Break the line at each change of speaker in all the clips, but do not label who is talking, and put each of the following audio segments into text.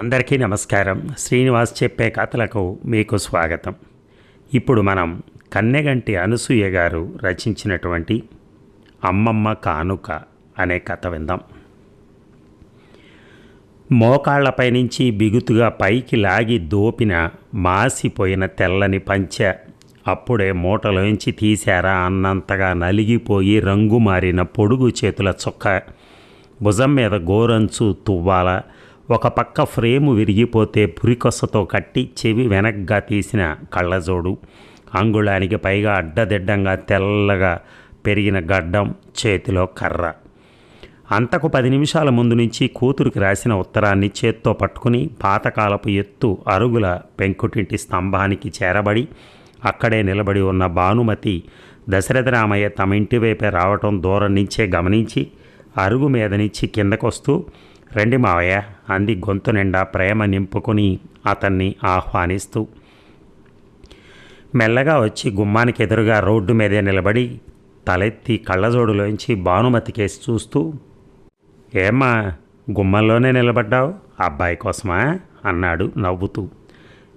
అందరికీ నమస్కారం. శ్రీనివాస్ చెప్పే కథలకు మీకు స్వాగతం. ఇప్పుడు మనం కన్నెగంటి అనసూయ గారు రచించినటువంటి అమ్మమ్మ కానుక అనే కథ విందాం. మోకాళ్ళపై నుంచి బిగుతుగా పైకి లాగి దోపిన మాసిపోయిన తెల్లని పంచె అప్పుడే మూటలోంచి తీశారా అన్నంతగా నలిగిపోయి రంగు మారిన పొడుగు చేతుల చొక్క భుజం మీద గోరంచు తువ్వాల ఒక పక్క ఫ్రేము విరిగిపోతే పురికొసతో కట్టి చెవి వెనక్గా తీసిన కళ్ళజోడు. అంగుళానికి పైగా అడ్డదిడ్డంగా తెల్లగా పెరిగిన గడ్డం చేతిలో కర్ర. అంతకు పది నిమిషాల ముందు నుంచి కూతురికి రాసిన ఉత్తరాన్ని చేత్తో పట్టుకుని పాతకాలపు ఎత్తు అరుగుల పెంకుటింటి స్తంభానికి చేరబడి అక్కడే నిలబడి ఉన్న భానుమతి దశరథరామయ్య తమ ఇంటి వైపే రావటం దూరం నుంచే గమనించి అరుగు మీద నుంచి కిందకొస్తూ రండి మావయ్య అంది గొంతు నిండా ప్రేమ నింపుకుని అతన్ని ఆహ్వానిస్తూ. మెల్లగా వచ్చి గుమ్మానికి ఎదురుగా రోడ్డు మీదే నిలబడి తలెత్తి కళ్ళజోడులోంచి భానుమతికేసి చూస్తూ ఏమ్మా గుమ్మంలోనే నిలబడ్డావు? అబ్బాయి కోసమా? అన్నాడు నవ్వుతూ.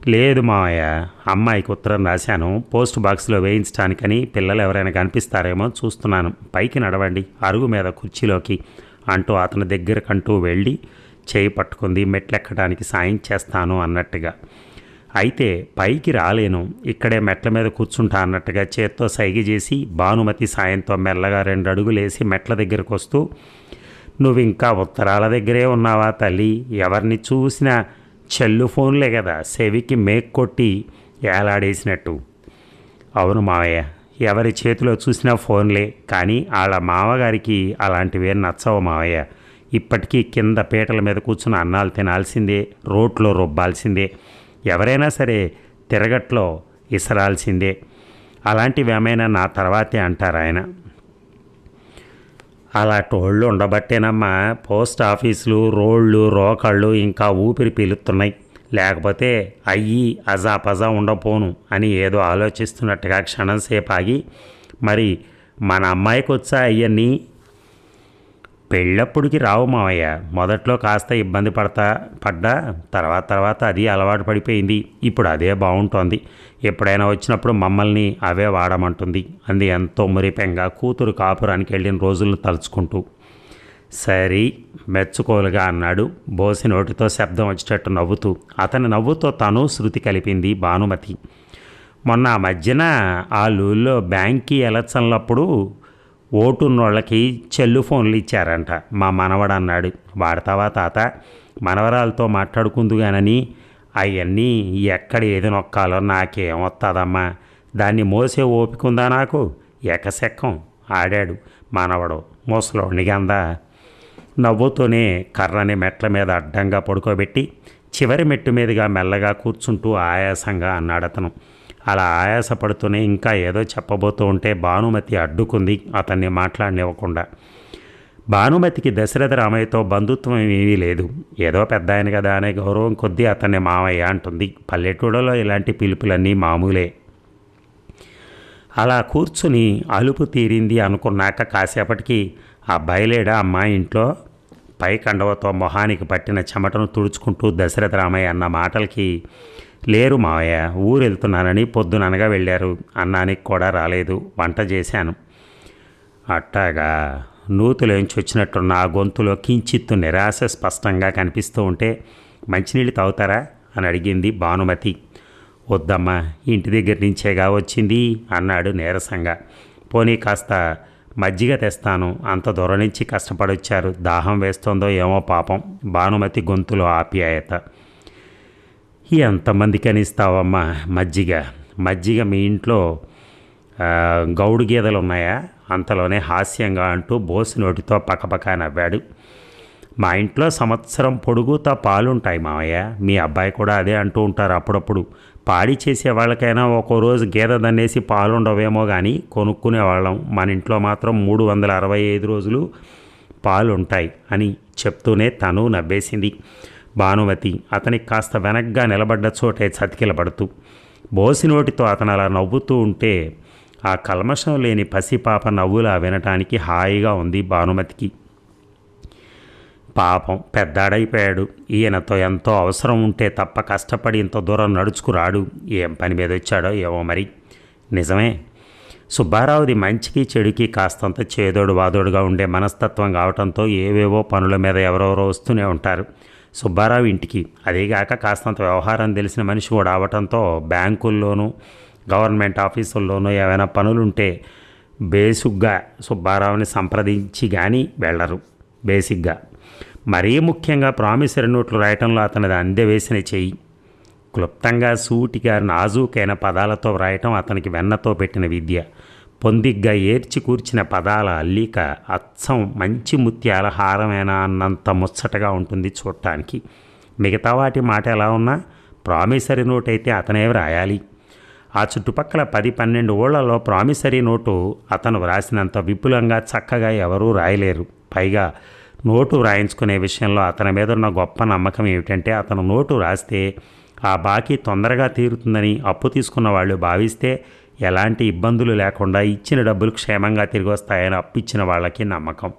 లేదు మావయ్య అమ్మాయికి ఉత్తరం రాశాను. పోస్ట్ బాక్స్లో వేయించడానికని పిల్లలు ఎవరైనా కనిపిస్తారేమో చూస్తున్నాను. పైకి నడవండి అరుగు మీద కుర్చీలోకి అంటూ అతని దగ్గరకంటూ వెళ్ళి చేయి పట్టుకుంది మెట్లెక్కడానికి సాయం చేస్తాను అన్నట్టుగా. అయితే పైకి రాలేను ఇక్కడే మెట్ల మీద కూర్చుంటా అన్నట్టుగా చేత్తో సైగ చేసి భానుమతి సాయంతో మెల్లగా రెండు అడుగులేసి మెట్ల దగ్గరకు వస్తూ నువ్వు ఇంకా ఉత్తరాల దగ్గరే ఉన్నావా తల్లి? ఎవరిని చూసినా చెల్లు ఫోన్లే కదా సెవికి మేక్ కొట్టి ఏలాడేసినట్టు. అవును మావయ్య ఎవరి చేతిలో చూసినా ఫోన్లే కానీ వాళ్ళ మామగారికి అలాంటివే నచ్చవు మావయ్య. ఇప్పటికీ కింద పీటల మీద కూర్చుని అన్నాలు తినాల్సిందే రోట్లో రుబ్బాల్సిందే. ఎవరైనా సరే తిరగట్లో ఇసరాల్సిందే. అలాంటివి ఏమైనా నా తర్వాతే అంటారు ఆయన. అలా టోళ్ళు ఉండబట్టేనమ్మా పోస్ట్ ఆఫీసులు రోళ్ళు రోకళ్ళు ఇంకా ఊపిరి పీలుతున్నాయి. లేకపోతే అయ్యి అజా పజా ఉండపోను అని ఏదో ఆలోచిస్తున్నట్టుగా క్షణం సేపు ఆగి మరి మన అమ్మాయికి వచ్చా అయ్యన్నీ? పెళ్ళప్పుడికి రావు మావయ్య మొదట్లో కాస్త ఇబ్బంది పడతా పడ్డా తర్వాత తర్వాత అది అలవాటు పడిపోయింది. ఇప్పుడు అదే బాగుంటోంది ఎప్పుడైనా వచ్చినప్పుడు మమ్మల్ని అవే వాడమంటుంది. అంది ఎంతో మురిపెంగా కూతురు కాపురానికి వెళ్ళిన రోజులను తలుచుకుంటూ. సరి మెచ్చుకోలుగా అన్నాడు. బోసి నోటితో శబ్దం వచ్చేటట్టు నవ్వుతూ. అతని నవ్వుతో తను శృతి కలిపింది భానుమతి. మొన్న ఆ మధ్యన ఆ లూల్లో బ్యాంక్కి ఎలక్షన్లప్పుడు ఓటున్నోళ్ళకి చెల్లు ఫోన్లు ఇచ్చారంట. మా మనవడు అన్నాడు. వాడతావా తాత? మనవరాలతో మాట్లాడుకుందుగానని? అవన్నీ ఎక్కడ ఏది నొక్కాలో నాకేం వస్తుందమ్మా దాన్ని మోసే ఓపికందా నాకు? ఎకశెక్కం ఆడాడు మనవడు. ముసలోనిగందా నవ్వుతూనే కర్రని మెట్ల మీద అడ్డంగా పడుకోబెట్టి చివరి మెట్టు మీదుగా మెల్లగా కూర్చుంటూ ఆయాసంగా అన్నాడు అతను అలా ఆయాసపడుతూనే ఇంకా ఏదో చెప్పబోతూ ఉంటే భానుమతి అడ్డుకుంది అతన్ని మాట్లాడనివ్వకుండా. భానుమతికి దశరథ రామయ్యతో బంధుత్వం ఏమీ లేదు. ఏదో పెద్ద ఆయన కదా అనే గౌరవం కొద్దీ అతన్ని మామయ్య అంటుంది. పల్లెటూళ్ళలో ఇలాంటి పిలుపులన్నీ మామూలే. అలా కూర్చుని అలుపు తీరింది అనుకున్నాక కాసేపటికి అబ్బాయి లేడా అమ్మాయి ఇంట్లో? పై కండవతో మొహానికి పట్టిన చెమటను తుడుచుకుంటూ దశరథ రామయ్య అన్న మాటలకి లేరు మావయ్య ఊరు వెళ్తున్నానని పొద్దుననగా వెళ్ళారు. అన్నానికి కూడా రాలేదు. వంట చేశాను. అట్టాగా? నూతులోంచి వచ్చినట్టున్న ఆ గొంతులో కించిత్తు నిరాశ స్పష్టంగా కనిపిస్తూ ఉంటే మంచినీళ్ళు తాగుతారా? అని అడిగింది భానుమతి. వద్దమ్మా ఇంటి దగ్గర నుంచేగా వచ్చింది అన్నాడు నీరసంగా. పోనీ కాస్త మజ్జిగ తెస్తాను. అంత దూరం నుంచి కష్టపడొచ్చారు. దాహం వేస్తోందో ఏమో పాపం. భానుమతి గొంతులో ఆప్యాయత ఎంతమందికి అనిస్తావమ్మా మజ్జిగ? మజ్జిగ మీ ఇంట్లో గౌడు గీదలు ఉన్నాయా అంతలోనే హాస్యంగా అంటూ బోసి నోటితో పక్కపక్క నవ్వాడు. మా ఇంట్లో సంవత్సరం పొడుగుతా పాలుంటాయి మావయ్య. మీ అబ్బాయి కూడా అదే అంటూ ఉంటారు అప్పుడప్పుడు. పాడి చేసే వాళ్ళకైనా ఒక్కో రోజు గేదె దన్నేసి పాలుండవేమో కానీ కొనుక్కునే వాళ్ళం. మన ఇంట్లో మాత్రం మూడు వందల అరవై ఐదు రోజులు పాలుంటాయి అని చెప్తూనే తను నవ్వేసింది. భానుమతి అతనికి కాస్త వెనక్గా నిలబడ్డ చోటే చతికిలబడుతూ బోసినోటితో అతను అలా నవ్వుతూ ఉంటే ఆ కల్మషం లేని పసిపాప నవ్వులా వినటానికి హాయిగా ఉంది భానుమతికి. పాపం పెద్దాడైపోయాడు. ఈయనతో ఎంతో అవసరం ఉంటే తప్ప కష్టపడి ఇంత దూరం నడుచుకురాడు. ఏం పని మీద వచ్చాడో ఏమో మరి. నిజమే. సుబ్బారావుది మంచికి చెడుకి కాస్తంత చేదోడు వాదోడుగా ఉండే మనస్తత్వం కావడంతో ఏవేవో పనుల మీద ఎవరెవరో వస్తూనే ఉంటారు. సుబ్బారావు ఇంటికి. అదేగాక కాస్తంత వ్యవహారం తెలిసిన మనిషి కూడా అవటంతో బ్యాంకుల్లోనూ గవర్నమెంట్ ఆఫీసుల్లోనూ ఏమైనా పనులుంటే బేసిక్గా సుబ్బారావుని సంప్రదించి కానీ వెళ్ళరు. బేసిక్గా మరీ ముఖ్యంగా ప్రామిసరీ నోట్లు రాయటంలో అతనిది అందవేసిన చెయ్యి క్లుప్తంగా సూటిగా నాజూకైన పదాలతో వ్రాయటం అతనికి వెన్నతో పెట్టిన విద్య. పొందిగ్గా ఏర్చి కూర్చిన పదాల అల్లిక అచ్చం మంచి ముత్యాల హారమేనా అన్నంత ముచ్చటగా ఉంటుంది చూడటానికి మిగతా వాటి మాట ఎలా ఉన్నా ప్రామిసరీ నోట్ అయితే అతనే వ్రాయాలి. ఆ చుట్టుపక్కల పది పన్నెండు ఊళ్ళలో ప్రామిసరీ నోటు అతను వ్రాసినంత విపులంగా చక్కగా ఎవరూ రాయలేరు. పైగా నోటు వ్రాయించుకునే విషయంలో అతని మీద ఉన్న గొప్ప నమ్మకం ఏమిటంటే అతను నోటు రాస్తే ఆ బాకీ తొందరగా తీరుతుందని అప్పు తీసుకున్న వాళ్ళు భావిస్తే ఎలాంటి ఇబ్బందులు లేకుండా ఇచ్చిన డబ్బులు క్షేమంగా తిరిగి వస్తాయని అప్పిచ్చిన వాళ్ళకి నమ్మకం.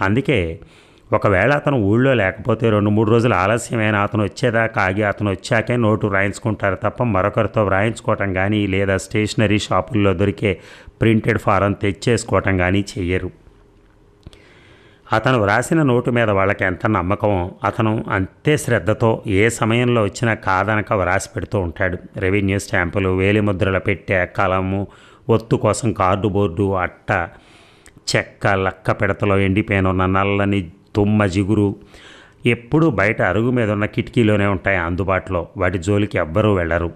అందుకే ఒకవేళ అతను ఊళ్ళో లేకపోతే రెండు మూడు రోజులు ఆలస్యమైన అతను వచ్చేదాకా ఆగి అతను వచ్చాకే నోటు వ్రాయించుకుంటారు తప్ప మరొకరితో వ్రాయించుకోవటం కానీ లేదా స్టేషనరీ షాపుల్లో దొరికే ప్రింటెడ్ ఫారం తెచ్చేసుకోవటం కానీ చెయ్యరు. అతను వ్రాసిన నోటు మీద వాళ్ళకి ఎంత నమ్మకం అతను అంతే శ్రద్ధతో ఏ సమయంలో వచ్చినా కాదనక వ్రాసి పెడుతూ ఉంటాడు. రెవెన్యూ స్టాంపులు వేలిముద్రల పెట్టే కలము ఒత్తు కోసం కార్డు బోర్డు అట్ట చెక్క లక్క పిడతలో ఎండిపోయిన నల్లని తుమ్మ జిగురు. ఎప్పుడూ బయట అరుగు మీద ఉన్న కిటికీలోనే ఉంటాయి అందుబాటులో. వాటి జోలికి ఎవ్వరూ వెళ్ళరు.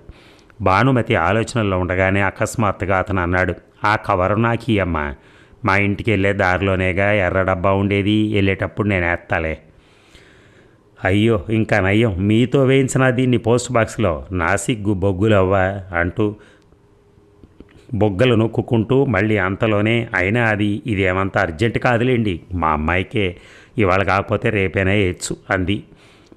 భానుమతి ఆలోచనల్లో ఉండగానే అకస్మాత్తుగా అతను అన్నాడు ఆ కవరు నాకీయమ్మా మా ఇంటికి వెళ్ళే దారిలోనేగా ఎర్ర డబ్బా ఉండేది వెళ్ళేటప్పుడు నేను వేస్తాలే అయ్యో ఇంకా నయ్యం మీతో వేయించిన దీన్ని పోస్ట్ బాక్స్లో నాసిగ్గు బొగ్గులవ్వా అంటూ బొగ్గలు నొక్కుంటూ మళ్ళీ అంతలోనే అయినా అది ఇదేమంత అర్జెంట్ కాదులేండి మా అమ్మాయికే ఇవాళ కాకపోతే రేపైనా వేయచ్చు అంది.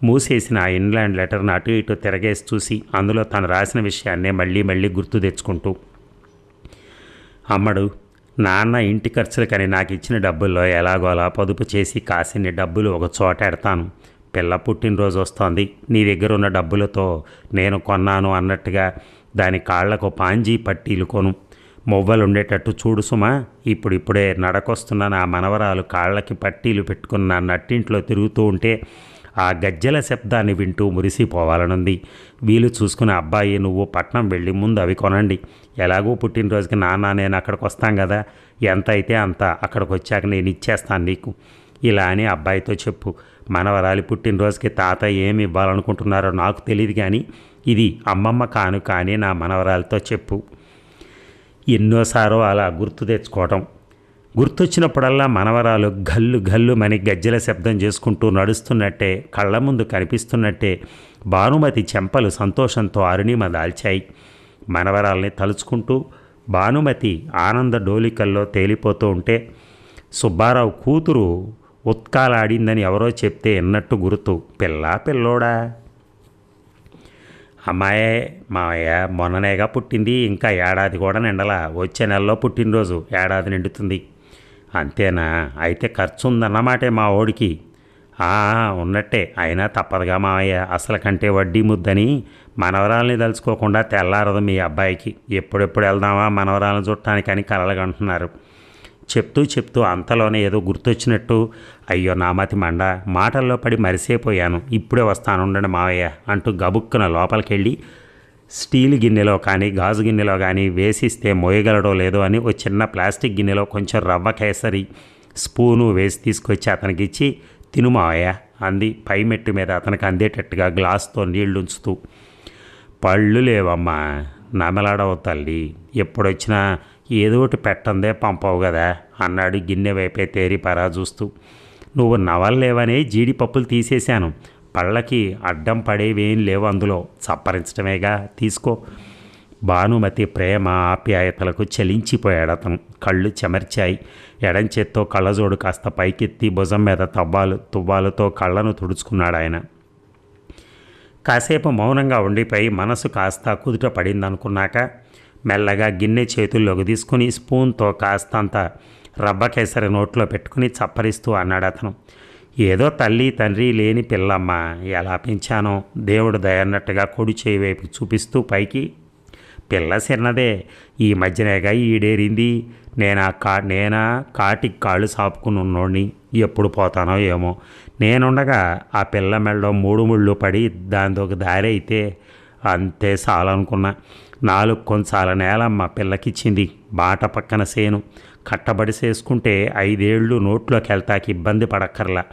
మూసేసిన ఆ ఇన్లాండ్ లెటర్ అటు ఇటు తిరగేసి చూసి అందులో తను రాసిన విషయాన్నే మళ్ళీ మళ్ళీ గుర్తు తెచ్చుకుంటూ అమ్మడు నాన్న ఇంటి ఖర్చులకని నాకు ఇచ్చిన డబ్బుల్లో ఎలాగోలా పొదుపు చేసి కాసిన్ని డబ్బులు ఒక చోట ఎడతాను. పిల్ల పుట్టినరోజు వస్తోంది. నీ దగ్గర ఉన్న డబ్బులతో నేను కొన్నాను అన్నట్టుగా దాని కాళ్ళకు పాంజీ పట్టీలు కొను. మొవ్వలు ఉండేటట్టు చూడు సుమా ఇప్పుడు ఇప్పుడే నడకొస్తున్న నా మనవరాలు కాళ్ళకి పట్టీలు పెట్టుకున్న నట్టింట్లో తిరుగుతూ ఉంటే ఆ గజ్జెల శబ్దాన్ని వింటూ మురిసిపోవాలనుంది. వీలు చూసుకుని అబ్బాయి నువ్వు పట్నం వెళ్ళి ముందు అవి కొనండి. ఎలాగో పుట్టినరోజుకి నాన్న నేను అక్కడికి వస్తాం కదా ఎంత అయితే అంత అక్కడికి వచ్చాక నేను ఇచ్చేస్తాను నీకు. ఇలా అని అబ్బాయితో చెప్పు. మనవరాలి పుట్టినరోజుకి తాత ఏమి ఇవ్వాలనుకుంటున్నారో నాకు తెలియదు కానీ ఇది అమ్మమ్మ కాను కానీ నా మనవరాలతో చెప్పు. ఎన్నోసారో అలా గుర్తు తెచ్చుకోవటం గుర్తొచ్చినప్పుడల్లా మనవరాలు గల్లు గల్లు మని గజ్జల శబ్దం చేసుకుంటూ నడుస్తున్నట్టే కళ్ళ ముందు కనిపిస్తున్నట్టే భానుమతి చెంపలు సంతోషంతో అరుణిమ దాల్చాయి. మనవరాల్ని తలుచుకుంటూ భానుమతి ఆనంద డోలికల్లో తేలిపోతూ ఉంటే సుబ్బారావు కూతురు ఉత్కాలాడిందని ఎవరో చెప్తే ఎన్నట్టు గుర్తు. పిల్లా పిల్లోడా! అమ్మాయే మావయ్య మొన్ననేగా పుట్టింది ఇంకా ఏడాది కూడా నిండలా. వచ్చే నెలలో పుట్టినరోజు ఏడాది నిండుతుంది. అంతేనా? అయితే ఖర్చు ఉందన్నమాటే మా ఓడికి. ఉన్నట్టే. అయినా తప్పదుగా మావయ్య. అసలు కంటే వడ్డీ ముద్దని మనవరాల్ని తలుచుకోకుండా తెల్లారదు మీ అబ్బాయికి. ఎప్పుడెప్పుడు వెళ్దామా మనవరాలను చుట్టానికని కలలుగంటున్నారు చెప్తూ చెప్తూ అంతలోనే ఏదో గుర్తొచ్చినట్టు అయ్యో నామతి మండ మాటల్లో పడి మరిసేపోయాను. ఇప్పుడే వస్తాను ఉండండి మావయ్య అంటూ గబుక్కున లోపలికెళ్ళి స్టీల్ గిన్నెలో కానీ గాజు గిన్నెలో కానీ వేసిస్తే మోయగలడో లేదో అని ఓ చిన్న ప్లాస్టిక్ గిన్నెలో కొంచెం రవ్వ కేసరి స్పూను వేసి తీసుకొచ్చి అతనికి ఇచ్చి తిను అంది. పై మెట్టు మీద అతనికి అందేటట్టుగా గ్లాస్తో నీళ్ళు ఉంచుతూ పళ్ళు లేవమ్మా నమలాడవు తల్లి. ఎప్పుడొచ్చినా ఏదో ఒకటి పెట్టందే పంపవు కదా అన్నాడు గిన్నె వైపే తేరి పరా చూస్తూ నువ్వు నవల్లేవనే జీడిపప్పులు తీసేశాను. పళ్ళకి అడ్డం పడేవేం లేవు అందులో. చప్పరించడమేగా తీసుకో. భానుమతి ప్రేమ ఆప్యాయతలకు చలించిపోయాడు అతను. కళ్ళు చెమర్చాయి. ఎడం చేత్తో కళ్ళజోడు కాస్త పైకెత్తి భుజం మీద తవ్వాలు తువ్వాలతో కళ్ళను తుడుచుకున్నాడు ఆయన. కాసేపు మౌనంగా ఉండిపోయి మనసు కాస్త కుదుట పడిందనుకున్నాక మెల్లగా గిన్నె చేతుల్లోకి తీసుకుని స్పూన్తో కాస్తంత రబ్బకేసరి కేసరి నోట్లో పెట్టుకుని చప్పరిస్తూ అన్నాడు అతను. ఏదో తల్లి తండ్రి లేని పిల్లమ్మ ఎలా పెంచానో దేవుడు దయన్నట్టుగా కొడి చేయి వైపు చూపిస్తూ పైకి పిల్ల చిన్నదే ఈ మధ్యనేగా ఈడేరింది నేనా కా నేనా కాటికి కాళ్ళు సాపుకుని ఉన్నోడిని ఎప్పుడు పోతానో ఏమో. నేనుండగా ఆ పిల్ల మెళ్ళలో మూడు ముళ్ళు పడి దానితో ఒక దారి అయితే అంతే చాలనుకున్నా నాలుగు కొంచాల నేలమ్మ పిల్లకిచ్చింది బాట పక్కన సేను. కట్టబడి చేసుకుంటే ఐదేళ్ళు నోట్లోకి వెళ్తాకి ఇబ్బంది పడక్కర్లా.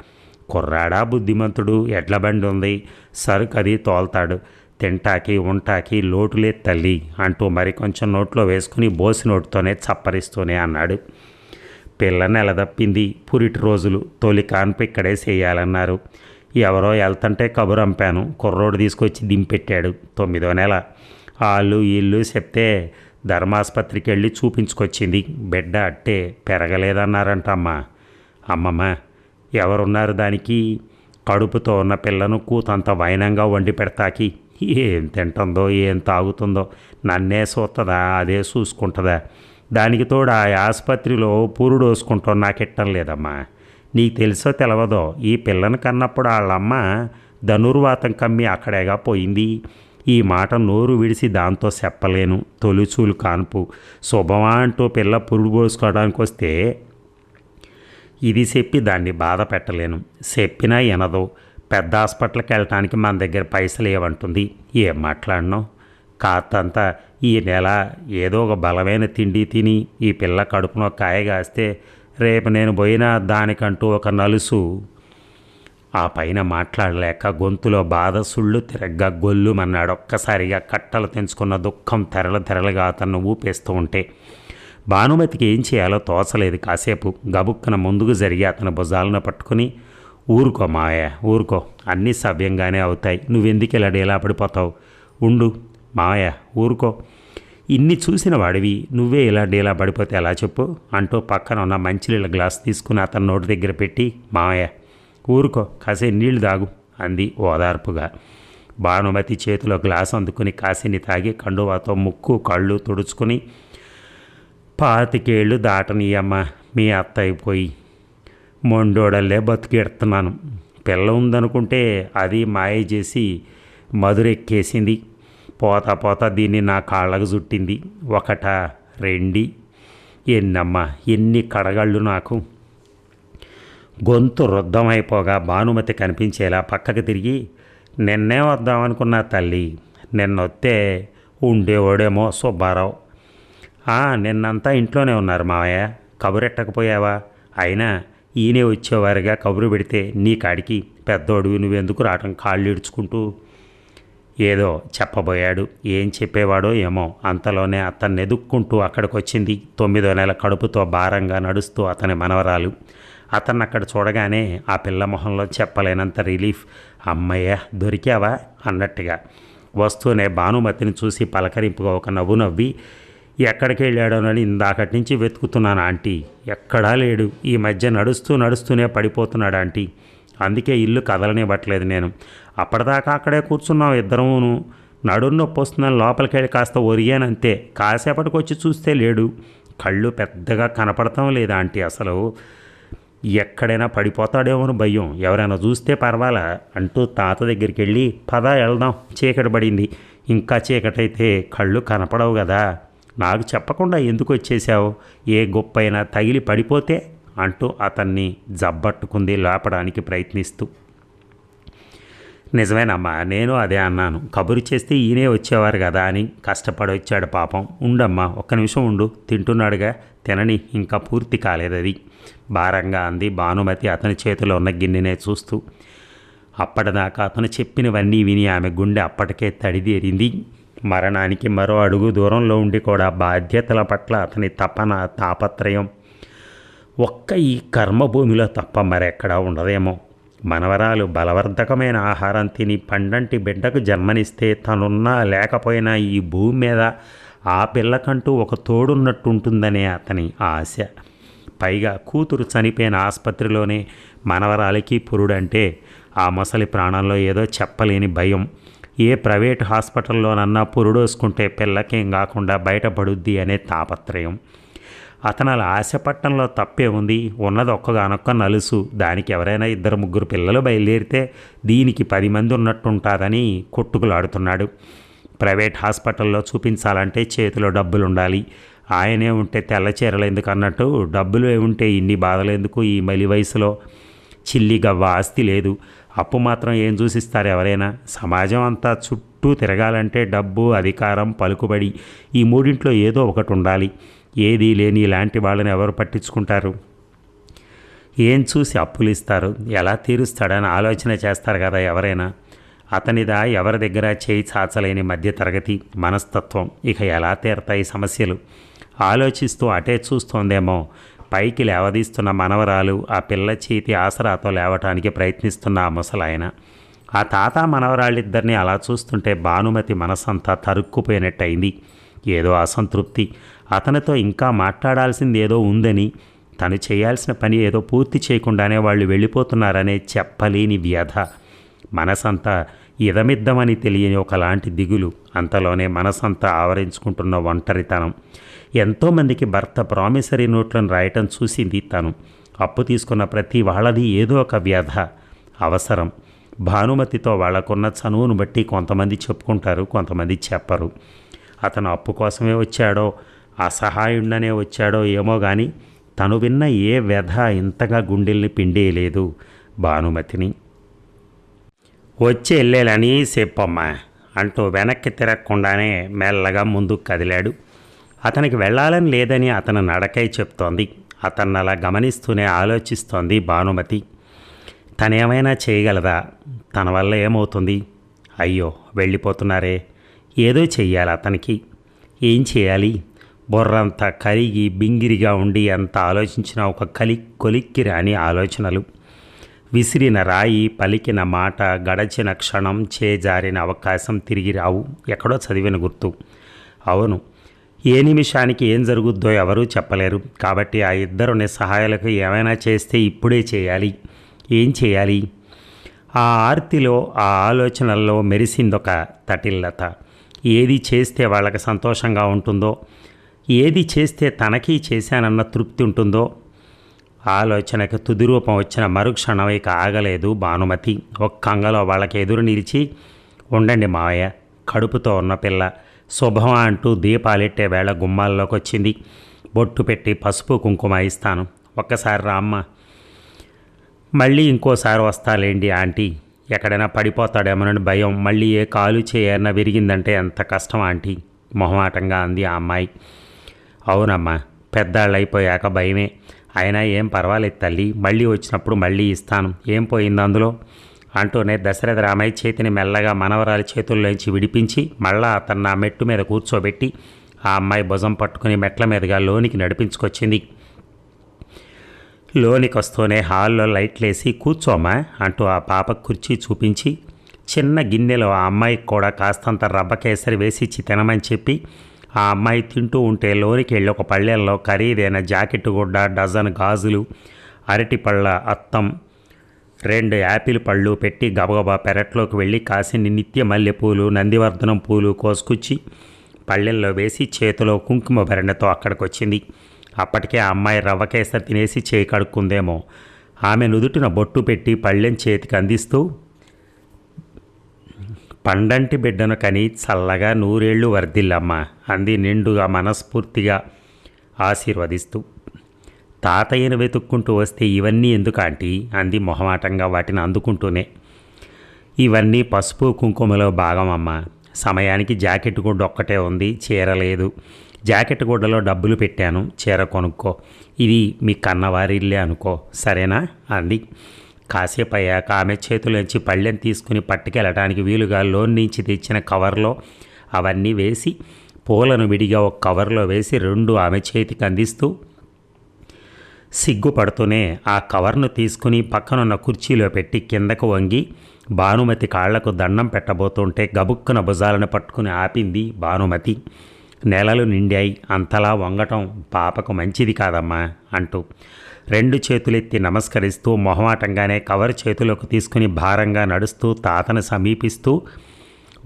కుర్రాడా బుద్ధిమంతుడు ఎడ్ల బండి ఉంది. సరుకు అది తోల్తాడు. తింటాకి ఉంటాకి లోటులే తల్లి అంటూ మరి కొంచెం నోట్లో వేసుకుని బోసి నోటితోనే చప్పరిస్తూనే అన్నాడు. పిల్ల నెలదప్పింది పురిటి రోజులు. తొలి కాన్పు ఇక్కడే చేయాలన్నారు. ఎవరో వెళ్తుంటే కబురు అంపాను. కుర్రోడు తీసుకొచ్చి దింపెట్టాడు. తొమ్మిదో నెల. వాళ్ళు ఇల్లు చెప్తే ధర్మాసుపత్రికి వెళ్ళి చూపించుకొచ్చింది. బిడ్డ అట్టే పెరగలేదన్నారంట అమ్మ అమ్మమ్మ ఎవరున్నారు దానికి? కడుపుతో ఉన్న పిల్లను కూతంత వైనంగా వండి పెడతాకి. ఏం తింటుందో ఏం తాగుతుందో నన్నే చూస్తుందా అదే చూసుకుంటుందా దానికి తోడు ఆ ఆసుపత్రిలో పూరుడు వేసుకుంటాం నాకెట్టం లేదమ్మా. నీకు తెలుసో తెలవదో ఈ పిల్లని కన్నప్పుడు వాళ్ళమ్మ ధనుర్వాతం కమ్మి అక్కడేగా పోయింది. ఈ మాట నోరు విడిసి దాంతో చెప్పలేను. తొలిచూలు కాన్పు. శుభమా అంటూ పిల్ల పురుడు పోసుకోవడానికి వస్తే ఇది చెప్పి దాన్ని బాధ పెట్టలేను. చెప్పినా వినదు పెద్ద హాస్పిటల్కి వెళ్ళటానికి మన దగ్గర పైసలు ఏమంటుంది ఏం మాట్లాడను? కాతంతా ఈ నెల ఏదో ఒక బలమైన తిండి తిని ఈ పిల్ల కడుపునో కాయ కాస్తే రేపు నేను పోయినా దానికంటూ ఒక నలుసు. ఆ పైన మాట్లాడలేక గొంతులో బాధ సుళ్ళు తిరగ్గా గొల్లుమన్నాడు. ఒక్కసారిగా కట్టలు తెంచుకున్న దుఃఖం తెరలు తెరలుగా అతను ఊపేస్తూ ఉంటే భానుమతికి ఏం చేయాలో తోచలేదు. కాసేపు గబుక్కన ముందుకు జరిగి అతని భుజాలను పట్టుకుని ఊరుకో మాయ ఊరుకో. అన్నీ సవ్యంగానే అవుతాయి. నువ్వెందుకు ఇలా డేలా పడిపోతావు? ఉండు. మాయ ఊరుకో. ఇన్ని చూసిన వాడివి నువ్వే ఇలా డీలా పడిపోతే ఎలా చెప్పు? అంటూ పక్కన ఉన్న మంచినీళ్ళ గ్లాస్ తీసుకుని అతని నోటి దగ్గర పెట్టి మావయ్య ఊరుకో. కాసే నీళ్ళు తాగు అంది ఓదార్పుగా. భానుమతి చేతిలో గ్లాస్ అందుకుని కాసిని తాగి కండువాతో ముక్కు కళ్ళు తుడుచుకుని పాతికేళ్ళు దాటనీయమ్మ మీ అత్త అయిపోయి మొండోడల్లే బతికెడుతున్నాను. పిల్ల ఉందనుకుంటే అది మాయ చేసి మధురెక్కేసింది. పోతా పోతా దీన్ని నా కాళ్ళకు చుట్టింది. ఒకట రెండి ఎన్నమ్మా ఎన్ని కడగళ్ళు నాకు. గొంతు రుద్ధమైపోగా భానుమతి కనిపించేలా పక్కకు తిరిగి నిన్నే వద్దామనుకున్నా తల్లి నిన్నొత్తే ఉండేవాడేమో సుబ్బారావు. నిన్నంతా ఇంట్లోనే ఉన్నారు మావయ్య. కబురెట్టకపోయావా? అయినా ఈయనే వచ్చేవారుగా కబురు పెడితే నీ కాడికి పెద్దోడివి నువ్వెందుకు రావటం కాళ్ళు ఇడుచుకుంటూ ఏదో చెప్పబోయాడు. ఏం చెప్పేవాడో ఏమో అంతలోనే అతన్ని ఎదుక్కుంటూ అక్కడికి వచ్చింది తొమ్మిదో నెల కడుపుతో భారంగా నడుస్తూ అతని మనవరాలు. అతన్ని అక్కడ చూడగానే ఆ పిల్ల మొహంలో చెప్పలేనంత రిలీఫ్. అమ్మయ్య దొరికావా? అన్నట్టుగా. వస్తూనే భానుమతిని చూసి పలకరింపుగా ఒక నవ్వు నవ్వి ఎక్కడికి వెళ్ళాడోనని ఇందాకటి నుంచి వెతుకుతున్నాను ఆంటీ. ఎక్కడా లేడు. ఈ మధ్య నడుస్తూ నడుస్తూనే పడిపోతున్నాడు ఆంటీ. అందుకే ఇల్లు కదలనివ్వట్లేదు నేను. అప్పటిదాకా అక్కడే కూర్చున్నాం ఇద్దరమును. నడుము నొప్పి వస్తుందని లోపలికి వెళ్ళి కాస్త ఒరిగానంతే. కాసేపటికి వచ్చి చూస్తే లేడు. కళ్ళు పెద్దగా కనపడతాం లేదా ఆంటీ. అసలు ఎక్కడైనా పడిపోతాడేమో అని భయం. ఎవరైనా చూస్తే పర్వాలా? అంటూ తాత దగ్గరికి వెళ్ళి పద వెళ్దాం. చీకటి పడింది. ఇంకా చీకటైతే కళ్ళు కనపడవు కదా. నాకు చెప్పకుండా ఎందుకు వచ్చేశావు? ఏ గొప్ప అయినా తగిలి పడిపోతే? అంటూ అతన్ని జబ్బట్టుకుంది లేపడానికి ప్రయత్నిస్తూ. నిజమేనమ్మా నేను అదే అన్నాను. కబురు చేస్తే ఈయనే వచ్చేవారు కదా అని కష్టపడి వచ్చాడు పాపం. ఉండమ్మా ఒక్క నిమిషం ఉండు. తింటున్నాడుగా. తినని ఇంకా పూర్తి కాలేదు అది. భారంగా అంది భానుమతి అతని చేతిలో ఉన్న గిన్నెనే చూస్తూ. అప్పటిదాకా అతను చెప్పినవన్నీ విని ఆమె గుండె అప్పటికే తడిదేరింది. మరణానికి మరో అడుగు దూరంలో ఉండి కూడా బాధ్యతల పట్ల అతని తపన తాపత్రయం. ఒక్క ఈ కర్మభూమిలో తప్ప మరెక్కడా ఉండదేమో. మనవరాలు బలవర్ధకమైన ఆహారం తిని పండంటి బిడ్డకు జన్మనిస్తే తనున్నా లేకపోయినా ఈ భూమి మీద ఆ పిల్లకంటూ ఒక తోడున్నట్టుంటుందనే అతని ఆశ. పైగా కూతురు చనిపోయిన ఆసుపత్రిలోనే మనవరాలికి పురుడంటే ఆ మొసలి ప్రాణంలో ఏదో చెప్పలేని భయం. ఏ ప్రైవేట్ హాస్పిటల్లోనన్నా పురుడోసుకుంటే పిల్లకేం కాకుండా బయటపడుద్ది అనే తాపత్రయం. అతను అలా ఆశపట్టంలో తప్పే ఉంది. ఉన్నది ఒక్కగానొక్క నలుసు. దానికి ఎవరైనా ఇద్దరు ముగ్గురు పిల్లలు బయలుదేరితే దీనికి పది మంది ఉన్నట్టుంటుందని కొట్టుకులాడుతున్నాడు. ప్రైవేట్ హాస్పిటల్లో చూపించాలంటే చేతిలో డబ్బులు ఉండాలి ఆయనే ఉంటే తెల్ల చీరలు ఎందుకు అన్నట్టు డబ్బులు ఉంటే ఇన్ని బాధలు ఎందుకు ఈ మలి వయసులో? చిల్లి గవ్వ ఆస్తి లేదు. అప్పు మాత్రం ఏం చూసిస్తారు ఎవరైనా? సమాజం అంతా చుట్టూ తిరగాలంటే డబ్బు అధికారం పలుకుబడి ఈ మూడింట్లో ఏదో ఒకటి ఉండాలి. ఏదీ లేని ఇలాంటి వాళ్ళని ఎవరు పట్టించుకుంటారు? ఏం చూసి అప్పులు ఇస్తారు? ఎలా తీరుస్తాడని ఆలోచన చేస్తారు కదా ఎవరైనా? అతనిదా ఎవరి దగ్గర చేయి చాచలేని మధ్య తరగతి మనస్తత్వం? ఇక ఎలా తీరతాయి సమస్యలు? ఆలోచిస్తూ అటే చూస్తోందేమో పైకి లేవదీస్తున్న మనవరాలు ఆ పిల్ల చేతి ఆసరాతో లేవటానికి ప్రయత్నిస్తున్న ఆ ముసలాయన. ఆ తాత మనవరాళ్ళిద్దరినీ అలా చూస్తుంటే భానుమతి మనసంతా తరుక్కుపోయినట్టయింది. ఏదో అసంతృప్తి. అతనితో ఇంకా మాట్లాడాల్సింది ఏదో ఉందని తను చేయాల్సిన పని ఏదో పూర్తి చేయకుండానే వాళ్ళు వెళ్ళిపోతున్నారనే చెప్పలేని వ్యధ. మనసంతా ఇదమిద్దమని తెలియని ఒకలాంటి దిగులు. అంతలోనే మనసంతా ఆవరించుకుంటున్న ఒంటరితనం. ఎంతోమందికి భర్త ప్రామిసరీ నోట్లను రాయటం చూసింది తను. అప్పు తీసుకున్న ప్రతి వాళ్ళది ఏదో ఒక వ్యధ. అవసరం. భానుమతితో వాళ్ళకున్న చనువును బట్టి కొంతమంది చెప్పుకుంటారు కొంతమంది చెప్పరు. అతను అప్పు కోసమే వచ్చాడో అసహాయుండనే వచ్చాడో ఏమో కానీ తను విన్న ఏ వ్యధ ఇంతగా గుండెల్ని పిండేయలేదు భానుమతిని. వచ్చి వెళ్ళేలని చెప్పమ్మా అంటూ వెనక్కి తిరగకుండానే మెల్లగా ముందుకు కదిలాడు. అతనికి వెళ్ళాలని లేదని అతను నడకై చెప్తోంది. అతన్ని అలా గమనిస్తూనే ఆలోచిస్తోంది భానుమతి. తనేమైనా చేయగలదా? తన వల్ల ఏమవుతుంది? అయ్యో వెళ్ళిపోతున్నారే. ఏదో చెయ్యాలి అతనికి. ఏం చేయాలి? బుర్రంతా కరిగి బింగిరిగా ఉండి ఎంత ఆలోచించినా ఒక కలి కొలిక్కి రాని ఆలోచనలు. విసిరిన రాయి పలికిన మాట గడచిన క్షణం చేజారిన అవకాశం తిరిగి రావు. ఎక్కడో చదివిన గుర్తు. అవును ఏ నిమిషానికి ఏం జరుగుద్దో ఎవరూ చెప్పలేరు. కాబట్టి ఆ ఇద్దరు నిస్సహాయాలకు ఏమైనా చేస్తే ఇప్పుడే చేయాలి. ఏం చేయాలి? ఆ ఆర్తిలో ఆ ఆలోచనల్లో మెరిసిందొక తటిల్లత ఏది చేస్తే వాళ్ళకి సంతోషంగా ఉంటుందో ఏది చేస్తే తనకి చేశానన్న తృప్తి ఉంటుందో ఆలోచనకు తుది రూపం వచ్చిన మరుక్షణం ఇక ఆగలేదు భానుమతి. ఒక్కంగలో వాళ్ళకి ఎదురు నిలిచి ఉండండి మావయ్య కడుపుతో ఉన్న పిల్ల శుభం అంటూ దీపాలెట్టే వేళ గుమ్మాల్లోకి వచ్చింది బొట్టు పెట్టి పసుపు కుంకుమ ఇస్తాను. ఒక్కసారి రామ్మ మళ్ళీ ఇంకోసారి వస్తాలేండి ఆంటీ. ఎక్కడైనా పడిపోతాడేమోనని భయం. మళ్ళీ ఏ కాలు చేయన విరిగిందంటే ఎంత కష్టం ఆంటీ. మొహమాటంగా అంది ఆ అమ్మాయి. అవునమ్మా పెద్దాళ్ళు అయిపోయాక భయమే. అయినా ఏం పర్వాలేదు తల్లి. మళ్ళీ వచ్చినప్పుడు మళ్ళీ ఇస్తాను. ఏం పోయింది అందులో? అంటూనే దశరథ రామయ్య చేతిని మెల్లగా మనవరాలి చేతుల్లోంచి విడిపించి మళ్ళా అతన్ని మెట్టు మీద కూర్చోబెట్టి ఆ అమ్మాయి భుజం పట్టుకుని మెట్ల మీదుగా లోనికి నడిపించుకొచ్చింది. లోనికి వస్తూనే హాల్లో లైట్లేసి కూర్చోమా అంటూ ఆ పాప కుర్చీ చూపించి చిన్న గిన్నెలో ఆ అమ్మాయికి కూడా కాస్తంత రవ్వ కేసరి వేసి ఇచ్చి తినమని చెప్పి ఆ అమ్మాయి తింటూ ఉంటే లోనికి వెళ్ళి ఒక పళ్ళెల్లో ఖరీదైన జాకెట్ గుడ్డ డజన్ గాజులు అరటిపళ్ళ అత్తం రెండు యాపిల్ పళ్ళు పెట్టి గబగబా పెరట్లోకి వెళ్ళి కాసిని నిత్య మల్లెపూలు నందివర్ధనం పూలు కోసుకొచ్చి పళ్ళెల్లో వేసి చేతిలో కుంకుమ భరణతో అక్కడికి వచ్చింది అప్పటికే ఆ అమ్మాయి రవ్వ కేసరి తినేసి చేయి కడుక్కుందేమో. ఆమె నుదుటిన బొట్టు పెట్టి పళ్ళెం చేతికి అందిస్తూ పండంటి బిడ్డను కని చల్లగా నూరేళ్ళు వర్ధిల్లమ్మ అంది నిండుగా మనస్ఫూర్తిగా ఆశీర్వదిస్తూ. తాతయ్యను వెతుక్కుంటూ వస్తే ఇవన్నీ ఎందుకు ఆంటీ? అంది మొహమాటంగా వాటిని అందుకుంటూనే. ఇవన్నీ పసుపు కుంకుమలో భాగం అమ్మ. సమయానికి జాకెట్ గుడ్డ ఒక్కటే ఉంది చీర లేదు. జాకెట్ గుడ్డలో డబ్బులు పెట్టాను చీర కొనుక్కో. ఇది మీ కన్నవారిల్లే అనుకో సరేనా? అంది. కాసేపు అయ్యాక ఆమె చేతిలోంచి పళ్ళెం తీసుకుని పట్టుకెళ్ళడానికి వీలుగా లోన్ నుంచి తెచ్చిన కవర్లో అవన్నీ వేసి పూలను విడిగా ఒక కవర్లో వేసి రెండు ఆమె చేతికి అందిస్తూ సిగ్గుపడుతూనే ఆ కవర్ను తీసుకుని పక్కనున్న కుర్చీలో పెట్టి కిందకు వంగి భానుమతి కాళ్ళకు దండం పెట్టబోతుంటే గబుక్కున భుజాలను పట్టుకుని ఆపింది భానుమతి. నెలలు నిండాయి. అంతలా వంగటం పాపకు మంచిది కాదమ్మా అంటూ రెండు చేతులెత్తి నమస్కరిస్తూ మొహమాటంగానే కవర్ చేతులకు తీసుకుని భారంగా నడుస్తూ తాతను సమీపిస్తూ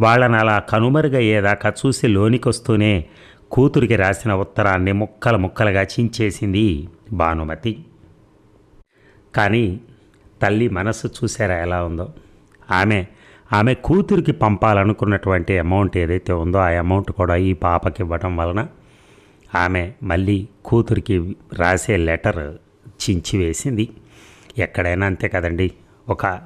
వాళ్ళని అలా కనుమరుగయ్యేదాకా చూసి లోనికొస్తూనే కూతురికి రాసిన ఉత్తరాన్ని ముక్కలు ముక్కలుగా చించేసింది భానుమతి. కానీ తల్లి మనస్సు చూసారా ఎలా ఉందో? ఆమె ఆమె కూతురికి పంపాలనుకున్నటువంటి అమౌంట్ ఏదైతే ఉందో ఆ అమౌంట్ కూడా ఈ పాపకి ఇవ్వడం వలన ఆమె మళ్ళీ కూతురికి రాసే లెటర్ చించి వేసింది ఎక్కడైనా అంతే కదండి. ఒక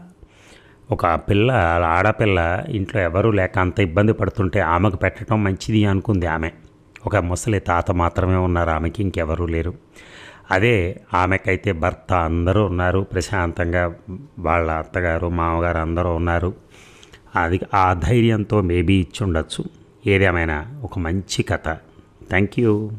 ఒక పిల్ల ఆడపిల్ల ఇంట్లో ఎవరూ లేక అంత ఇబ్బంది పడుతుంటే ఆమెకు పెట్టడం మంచిది అనుకుంది ఆమె. ఒక ముసలి తాత మాత్రమే ఉన్నారు ఆమెకి ఇంకెవరూ లేరు. అదే ఆమెకైతే భర్త అందరూ ఉన్నారు. ప్రశాంతంగా వాళ్ళ అత్తగారు మామగారు అందరూ ఉన్నారు. అది ఆ ధైర్యంతో మేబీ ఇచ్చి ఉండొచ్చు ఏదేమైనా ఒక మంచి కథ. Thank you.